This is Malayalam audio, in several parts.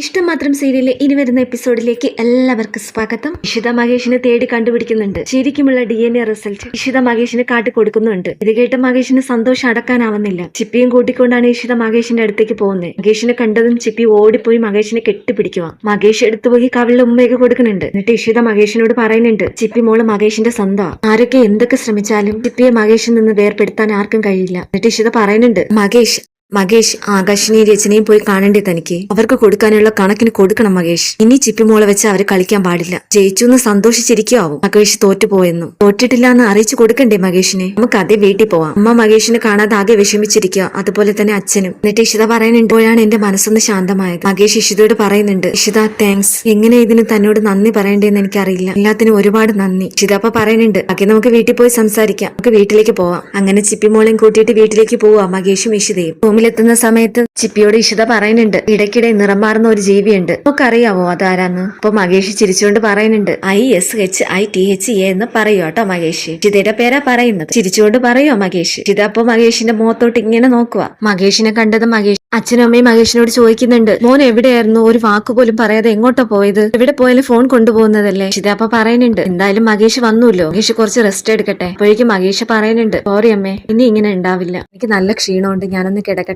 ഇഷ്ടം മാത്രം സീരിയലിലെ ഇനി വരുന്ന എപ്പിസോഡിലേക്ക് എല്ലാവർക്കും സ്വാഗതം. ഇഷിത മഹേഷിനെ തേടി കണ്ടുപിടിക്കുന്നുണ്ട്. ശരിക്കുമുള്ള D N A result Ishita മഹേഷിനെ കാട്ടി കൊടുക്കുന്നുണ്ട്. ഇത് കേട്ട മഹേഷിന് സന്തോഷം അടക്കാനാവുന്നില്ല. ചിപ്പിയും കൂട്ടിക്കൊണ്ടാണ് ഇഷിത മഹേഷിന്റെ അടുത്തേക്ക് പോകുന്നത്. മഹേഷിനെ കണ്ടതും ചിപ്പി ഓടിപ്പോയി മഹേഷിനെ കെട്ടിപ്പിടിക്കുക. മഹേഷ് എടുത്തുപോയി കവിളിൽ ഉമ്മയൊക്കെ കൊടുക്കുന്നുണ്ട്. എന്നിട്ട് ഇഷിത മഹേഷിനോട് പറയുന്നുണ്ട് ചിപ്പി മോൾ മഹേഷിന്റെ സ്വന്തം ആരൊക്കെ എന്തൊക്കെ ശ്രമിച്ചാലും ചിപ്പിയെ മഹേഷിൽ നിന്ന് വേർപെടുത്താൻ ആർക്കും കഴിയില്ല. എന്നിട്ട് ഇഷിത പറയുന്നുണ്ട് മഹേഷ് മകേഷ് ആകാശിനെയും രചനയും പോയി കാണണ്ടേ തനിക്ക്? അവർക്ക് കൊടുക്കാനുള്ള കണക്കിന് കൊടുക്കണം മകേഷ്. ഇനി ചിപ്പിമോളെ വെച്ച് അവരെ കളിക്കാൻ പാടില്ല. ജയിച്ചു എന്ന് സന്തോഷിച്ചിരിക്കുവാവും. മകേഷ് തോറ്റുപോയെന്നു. തോറ്റിട്ടില്ല എന്ന് അറിയിച്ചു കൊടുക്കണ്ടേ മകേഷിനെ? നമുക്ക് അതേ വീട്ടിൽ പോവാം. അമ്മ മകേഷിനെ കാണാതെ ആകെ വിഷമിച്ചിരിക്കുക അതുപോലെ തന്നെ അച്ഛനും. എന്നിട്ട് ഇഷിത പറയാനുണ്ടോയാണ് എന്റെ മനസ്സൊന്ന് ശാന്തമായത്. മകേഷ് ഇഷിതയോട് പറയുന്നുണ്ട് ഇഷിത താങ്ക്സ് എങ്ങനെ ഇതിന് തന്നോട് നന്ദി പറയണ്ടേന്ന് എനിക്കറിയില്ല. എല്ലാത്തിനും ഒരുപാട് നന്ദി. ഇഷിത അപ്പൊ പറയുന്നുണ്ട് ബാക്കി നമുക്ക് വീട്ടിൽ പോയി സംസാരിക്കാം. നമുക്ക് വീട്ടിലേക്ക് പോവാം. അങ്ങനെ ചിപ്പിമോളെയും കൂട്ടിയിട്ട് വീട്ടിലേക്ക് പോവാം മകേഷും ഇഷിതയും. റൂമിലെത്തുന്ന സമയത്ത് ചിപ്പിയോട് ഇഷിത പറയുന്നുണ്ട്. ഇടയ്ക്കിടെ നിറം മാറുന്ന ഒരു ജീവിയുണ്ട്. നമുക്കറിയാവോ അതാരാന്ന്? അപ്പൊ മകേഷ് ചിരിച്ചുകൊണ്ട് പറയുന്നുണ്ട്. I S H I T H A എന്ന് പറയൂ കേട്ടോ മകേഷ് ചിതയുടെ പേരാ പറയുന്നത്. ചിരിച്ചുകൊണ്ട് പറയോ മകേഷ് ചിത അപ്പൊ മകേഷിന്റെ മുഖത്തോട്ട് ഇങ്ങനെ നോക്കുക മകേഷിനെ കണ്ടത് മകേഷ് അച്ഛനും അമ്മയും മകേഷിനോട് ചോദിക്കുന്നുണ്ട്. മോൻ എവിടെയായിരുന്നു? ഒരു വാക്ക് പോലും പറയാതെ എങ്ങോട്ടാ പോയത്? എവിടെ പോയാലും ഫോൺ കൊണ്ടുപോകുന്നതല്ലേ? ചിത അപ്പൊ പറയുന്നുണ്ട്. എന്തായാലും മകേഷ് വന്നുല്ലോ. മകേഷ് കുറച്ച് റെസ്റ്റ് എടുക്കട്ടെ. അപ്പോഴേക്കും മകേഷ് പറയുന്നുണ്ട്. സോറി അമ്മേ ഇനി ഇങ്ങനെ ഉണ്ടാവില്ല. എനിക്ക് നല്ല ക്ഷീണമുണ്ട്. ഞാനൊന്ന് കിടക്കട്ടെ.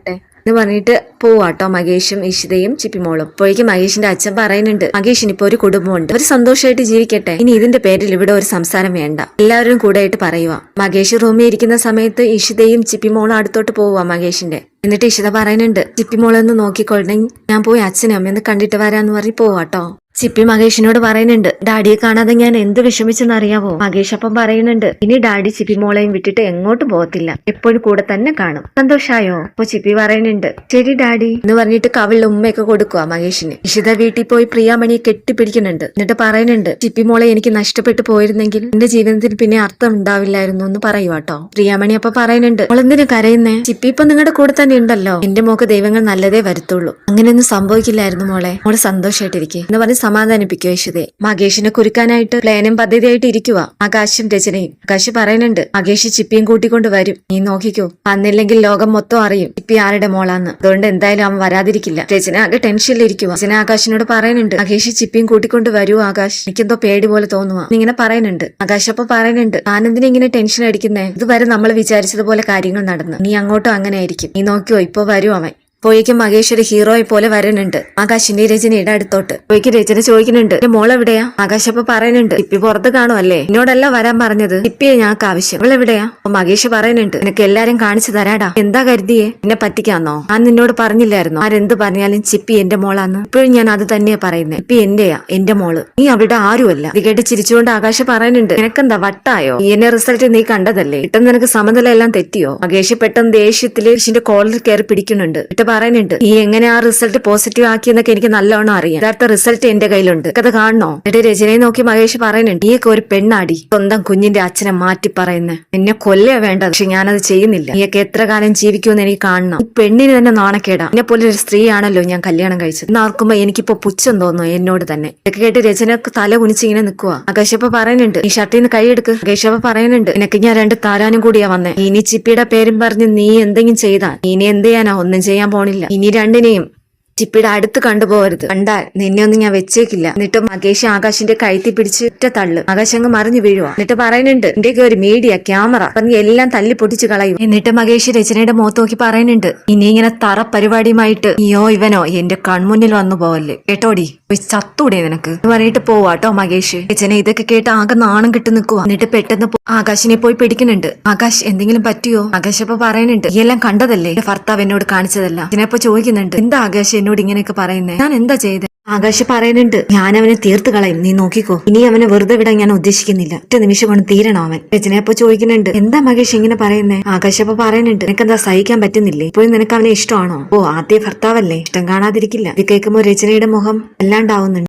എന്ന് പറഞ്ഞിട്ട് പോവാട്ടോ മകേഷും ഇഷിതയും ചിപ്പിമോളും. അപ്പോഴേക്കും മകേഷിന്റെ അച്ഛൻ പറയുന്നുണ്ട് മകേഷിന് ഇപ്പൊ ഒരു കുടുംബമുണ്ട്. ഒരു സന്തോഷമായിട്ട് ജീവിക്കട്ടെ. ഇനി ഇതിന്റെ പേരിൽ ഇവിടെ ഒരു സംസാരം വേണ്ട. എല്ലാവരും കൂടെ ആയിട്ട് പറയുക. മകേഷ് റൂമിൽ ഇരിക്കുന്ന സമയത്ത് ഇഷിതയും ചിപ്പിമോളും അടുത്തോട്ട് പോവുക മകേഷിന്റെ എന്നിട്ട് ഇഷിത പറയുന്നുണ്ട് ചിപ്പിമോളൊന്ന് നോക്കിക്കൊള്ളണേ. ഞാൻ പോയി അച്ഛനും അമ്മയൊന്ന് കണ്ടിട്ട് വരാന്ന് പറഞ്ഞ് പോവാട്ടോ. ചിപ്പി മഹേഷിനോട് പറയുന്നുണ്ട് ഡാഡിയെ കാണാതെ ഞാൻ എന്ത് വിഷമിച്ചെന്നറിയാവോ? മഹേഷ് അപ്പം പറയുന്നുണ്ട് ഇനി ഡാഡി ചിപ്പി മോളെയും വിട്ടിട്ട് എങ്ങോട്ടും പോകത്തില്ല. എപ്പോഴും കൂടെ തന്നെ കാണും. സന്തോഷായോ? അപ്പൊ ചിപ്പി പറയുന്നുണ്ട് ശരി ഡാഡി. എന്ന് പറഞ്ഞിട്ട് കവിളിൽ ഉമ്മയൊക്കെ കൊടുക്കുക മഹേഷിന്. ഇഷിത വീട്ടിൽ പോയി പ്രിയാമണിയെ കെട്ടിപ്പിടിക്കുന്നുണ്ട്. എന്നിട്ട് പറയുന്നുണ്ട് ചിപ്പി മോളെ എനിക്ക് നഷ്ടപ്പെട്ടു പോയിരുന്നെങ്കിൽ എന്റെ ജീവിതത്തിന് പിന്നെ അർത്ഥം ഉണ്ടാവില്ലായിരുന്നു എന്ന് പറയുവാട്ടോ പ്രിയാമണി അപ്പൊ പറയുന്നുണ്ട് മോളെന്തിനു കരയുന്നേ? ചിപ്പി ഇപ്പൊ നിങ്ങളുടെ കൂടെ തന്നെ ഉണ്ടല്ലോ. എന്റെ മോക്ക് ദൈവങ്ങൾ നല്ലതേ വരുത്തുള്ളൂ. അങ്ങനെയൊന്നും സംഭവിക്കില്ലായിരുന്നു മോളെ. മോളെ സന്തോഷമായിട്ടിരിക്കെ എന്ന് പറഞ്ഞ് സമാധാനിപ്പിക്കുക യശുദേ. മകേഷിനെ കുരുക്കാനായിട്ട് പ്ലാനും പദ്ധതിയായിട്ട് ഇരിക്കുക ആകാശും രചനയും. ആകാശ് പറയുന്നുണ്ട് മകേഷ് ചിപ്പിയും കൂട്ടിക്കൊണ്ട് വരും. നീ നോക്കിക്കോ വന്നില്ലെങ്കിൽ ലോകം മൊത്തം അറിയും ചിപ്പി ആരുടെ മോളാന്ന്. അതുകൊണ്ട് എന്തായാലും അവൻ വരാതിരിക്കില്ല. രചന ആകെ ടെൻഷനിലിരിക്കുക രചന ആകാശിനോട് പറയുന്നുണ്ട് മകേഷ് ചിപ്പിയും കൂട്ടിക്കൊണ്ട് വരൂ ആകാശ്. എനിക്കെന്തോ പേടി പോലെ തോന്നുക ഇങ്ങനെ പറയുന്നുണ്ട് ആകാശ് അപ്പൊ പറയുന്നുണ്ട് ആനന്ദിനെ ഇങ്ങനെ ടെൻഷൻ അടിക്കുന്നേ? ഇതുവരെ നമ്മൾ വിചാരിച്ചതുപോലെ കാര്യങ്ങൾ നടന്നു. നീ അങ്ങോട്ടും അങ്ങനെ ആയിരിക്കും നീ നോക്കിയോ ഇപ്പൊ വരും അവൻ. പോയിക്കും മകേഷ് ഒരു ഹീറോയെ പോലെ വരുന്നുണ്ട് ആകാശിന്റെ രചനയുടെ അടുത്തോട്ട്. പോയിക്ക് രചന ചോദിക്കുന്നുണ്ട്. എന്റെ മോൾ എവിടെയാ? ആകാശ് അപ്പൊ പറയുന്നുണ്ട്. ഇപ്പി പുറത്ത് കാണുമല്ലേ എന്നോടല്ല വരാൻ പറഞ്ഞത്. ഇപ്പിയെ ഞങ്ങൾക്ക് ആവശ്യം അവൾ എവിടെയാ? അപ്പൊ മകേഷ് പറയുന്നുണ്ട്. നിനക്ക് എല്ലാരും കാണിച്ചു തരാടാ. എന്താ കരുതിയേ? എന്നെ പറ്റിക്കാന്നോ? ഞാൻ നിന്നോട് പറഞ്ഞില്ലായിരുന്നു. ആരെന്ത് പറഞ്ഞാലും ചിപ്പി എന്റെ മോളാന്ന്. ഇപ്പോഴും ഞാൻ അത് തന്നെയാ പറയുന്നത് ഇപ്പി എന്റെയാ? എന്റെ മോൾ. നീ അവിടെ ആരുമല്ല. ഇത് കേട്ട് ചിരിച്ചുകൊണ്ട് ആകാശ് പറയുന്നുണ്ട്. നിനക്കെന്താ വട്ടായോ? ഈ എന്നെ റിസൾട്ട് നീ കണ്ടതല്ലേ? പെട്ടെന്ന് നിനക്ക് സമനില എല്ലാം തെറ്റിയോ? മകേഷ് പെട്ടെന്ന് ദേഷ്യത്തിൽ കോളിൽ കോളർ കയറി പിടിക്കുന്നുണ്ട്. എന്നിട്ട് പറയുന്നുണ്ട് ഈ എങ്ങനെ ആ റിസൾട്ട് പോസിറ്റീവ് ആക്കിയെന്നൊക്കെ എനിക്ക് നല്ലോണം അറിയാം. യഥാർത്ഥ റിസൾട്ട് എന്റെ കയ്യിലുണ്ട്. അത് കാണണോ? എന്റെ രചനയെ നോക്കി മഹേഷ് പറയുന്നുണ്ട് നീയൊക്കെ ഒരു പെണ്ണാടി. സ്വന്തം കുഞ്ഞിന്റെ അച്ഛനെ മാറ്റി പറയുന്നത് എന്നെ കൊല്ലേ വേണ്ടത്. പക്ഷെ ഞാനത് ചെയ്യുന്നില്ല. നീയൊക്കെ എത്ര കാലം ജീവിക്കുമെന്ന് എനിക്ക് കാണണം. ഈ പെണ്ണിന് തന്നെ നാണക്കേടാ. എന്നെ പോലെ ഒരു സ്ത്രീയാണല്ലോ ഞാൻ കല്യാണം കഴിച്ചത്. എന്നാർക്കുമ്പോ എനിക്കിപ്പോ പുച്ഛം തോന്നുന്നു എന്നോട് തന്നെ. ഇതൊക്കെ കേട്ട് രചന തല കുനിച്ചിങ്ങനെ നിൽക്കുക ആകാശപ്പ പറയുന്നുണ്ട് ഈ ഷർട്ടിൽ നിന്ന് കൈയെടുക്ക് ആകാശപ്പ പറയുന്നുണ്ട് എനിക്ക് ഞാൻ രണ്ട് താരാനും കൂടിയാ വന്നേ. ഇനി ചിപ്പിയുടെ പേരും പറഞ്ഞ് നീ എന്തെങ്കിലും ചെയ്താൽ ഇനി എന്ത് ചെയ്യാനാ? ഒന്നും ചെയ്യാൻ പോണില്ല. ഇനി രണ്ടിനെയും ചിപ്പിയുടെ അടുത്ത് കണ്ടുപോകരുത്. കണ്ടാൽ നിന്നെ ഒന്നും ഞാൻ വെച്ചേക്കില്ല. എന്നിട്ട് മകേഷ് ആകാശിന്റെ കഴുത്തി പിടിച്ച് ഒറ്റ തള്ളു. ആകാശ് അങ്ങ് മറിഞ്ഞു വീഴുവാ. എന്നിട്ട് പറയുന്നുണ്ട് എന്റെയൊക്കെ ഒരു മീഡിയ ക്യാമറ. പറഞ്ഞ് എല്ലാം തല്ലി പൊട്ടിച്ച് കളയും. എന്നിട്ട് മകേഷ് രചനയുടെ മുഖത്ത് നോക്കി പറയുന്നുണ്ട് ഇനി ഇങ്ങനെ തറ പരിപാടിയുമായിട്ട് നീയോ ഇവനോ എന്റെ കൺമുന്നിൽ വന്നു പോവല്ലേ? കേട്ടോടി പോയി ചത്തൂടെ നിനക്ക്. എന്ന് പറഞ്ഞിട്ട് പോവാട്ടോ മകേഷ്. രചന ഇതൊക്കെ കേട്ട് ആകെ നാണം കിട്ടു നിൽക്കുക എന്നിട്ട് പെട്ടെന്ന് ആകാശിനെ പോയി പിടിക്കുന്നുണ്ട്. ആകാശ് എന്തെങ്കിലും പറ്റിയോ? ആകാശ് അപ്പൊ പറയുന്നുണ്ട് എല്ലാം കണ്ടതല്ലേ? ഭർത്താവ് എന്നോട് കാണിച്ചതല്ല. ഇതിനപ്പൊ ചോദിക്കുന്നുണ്ട് എന്താ ആകാശ് എന്നോട് ഇങ്ങനെയൊക്കെ പറയുന്നത് ഞാൻ എന്താ ചെയ്തത് ആകാശ് പറയുന്നുണ്ട് ഞാൻ അവനെ തീർത്ത് കളയും. നീ നോക്കിക്കോ. ഇനി അവനെ വെറുതെ വിടാൻ ഞാൻ ഉദ്ദേശിക്കുന്നില്ല. ഒറ്റ നിമിഷം കൊണ്ട് തീരണം അവൻ. രചന അപ്പൊ ചോദിക്കുന്നുണ്ട് എന്താ മകേഷ് ഇങ്ങനെ പറയുന്നേ? ആകാശ് അപ്പൊ പറയുന്നുണ്ട് നിനക്കെന്താ സഹിക്കാൻ പറ്റുന്നില്ലേ? ഇപ്പോഴും നിനക്ക് അവനെ ഇഷ്ടമാണോ? ഓ ആദ്യ ഭർത്താവല്ലേ? ഇഷ്ടം കാണാതിരിക്കില്ല. ഇത് കേൾക്കുമ്പോ രചനയുടെ മുഖം അല്ലാണ്ടാവുന്നുണ്ട്